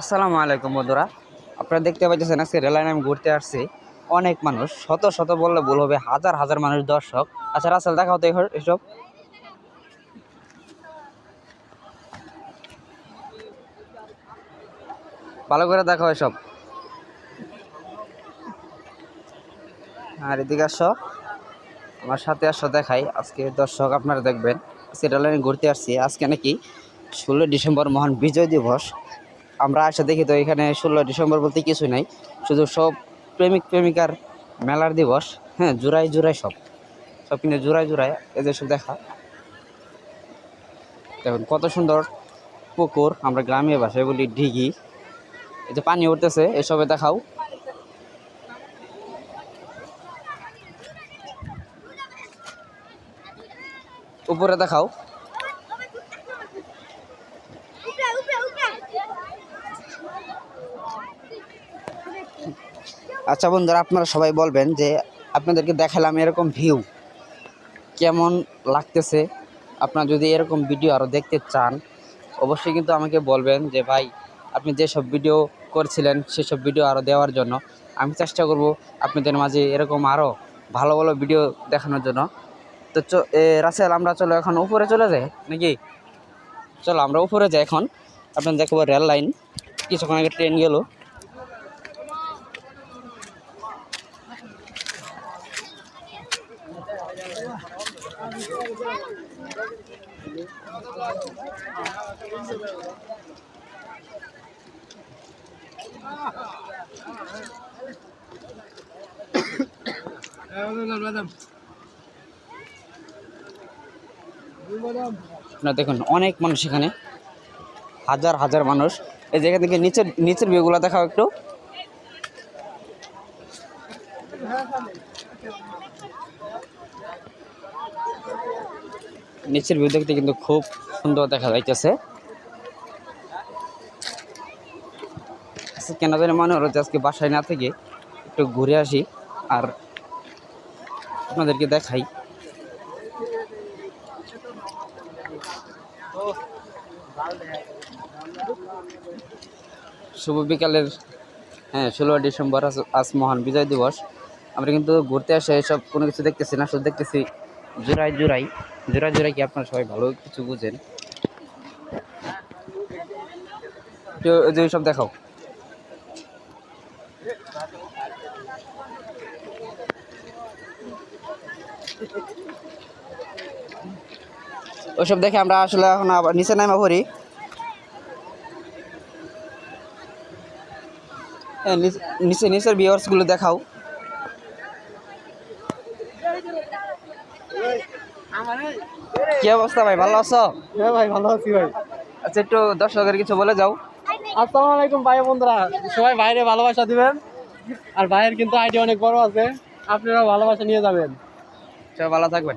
আসসালামু আলাইকুম, বন্ধুরা। আপনারা দেখতে পাচ্ছেন আজকে রেলাইন আমি ঘুরতে আসছি। অনেক মানুষ, শত শত বললে ভুল হবে, হাজার হাজার মানুষ দর্শক। আচ্ছা রাসেল দেখাও তো এসব। ভালো করে দেখাও এসব। আর এদিকে আসো। আমার সাথে আসো, দেখাই। আজকে দর্শক আপনারা দেখবেন, আজকে রেলাইনে ঘুরতে আসছি। আজকে নাকি ষোলো ডিসেম্বর মহান বিজয় দিবস। আমরা আসে দেখি তো এখানে ষোলো ডিসেম্বর বলতে কিছু নাই। শুধু সব প্রেমিক, প্রেমিকার মেলার দিবস হ্যাঁ জোড়াই জোড়াই সব। সব কিন্তু জোড়াই জোড়াই এদের সব দেখা। দেখুন, কত সুন্দর পুকুর, আমরা গ্রামীয় ভাষায় বলি ডিঘি এই যে পানি উঠতেছে, এসবে দেখাও। উপরে দেখাও উপরে উপরে উপরে আচ্ছা বন্ধুরা, আপনারা সবাই বলবেন যে আপনাদেরকে দেখালাম এরকম ভিউ কেমন লাগতেছে? আপনারা যদি এরকম ভিডিও আরও দেখতে চান, অবশ্যই কিন্তু আমাকে বলবেন যে, ভাই, আপনি যেসব ভিডিও করছিলেন, সেসব ভিডিও আরও দেওয়ার জন্য আমি চেষ্টা করব আপনাদের মাঝে এরকম আরও ভালো ভালো ভিডিও দেখানোর জন্য। তো চ রাসেল, আমরা চলো এখন উপরে চলে যাই, নাকি? চলো, আমরা উপরে যাই এখন। আপনার দেখব রেল লাইন। কিছুক্ষণ আগে ট্রেন গেলো। আপনারা দেখুন, অনেক মানুষ এখানে। হাজার হাজার মানুষ। এই জায়গা থেকে নিচের নিচের ভিউগুলো দেখাও একটু। নিচের ভিউ দেখতে কিন্তু খুব সুন্দর দেখা যাইতেছে। আজকে কেন জানি মনে হলো যে আজকে বাসায় না থেকে একটু ঘুরে আসি আর আপনাদেরকে দেখাই। শুভ বিকালের হ্যাঁ ষোলোই ডিসেম্বর আজ মহান বিজয় দিবস। আমরা কিন্তু ঘুরতে আসে, এসব কোনো কিছু দেখতেছি না, শুধু দেখতেছি জোড়াই জোড়াই জোড়াই জোড়াই কি আপনারা সবাই ভালো কিছু বুঝেন? যে সব দেখাও। ওইসব দেখে আমরা আসলে এখন আবার নিচে নামা পড়ি। হ্যাঁ নিচে- নিচে নিচের ভিউয়ার্সগুলো দেখাও। কি অবস্থা ভাই? ভালো আছো? হ্যাঁ ভাই ভালো আছি ভাই। আচ্ছা একটু দর্শকের কিছু বলে যাও। আসসালামু আলাইকুম ভাই বন্ধুরা। সবাই বাইরে ভালোবাসা দিবেন। আর ভাইয়ের কিন্তু আইডি অনেক বড় আছে। আপনারাও ভালোবাসা নিয়ে যাবেন। সবাই ভালো থাকবেন।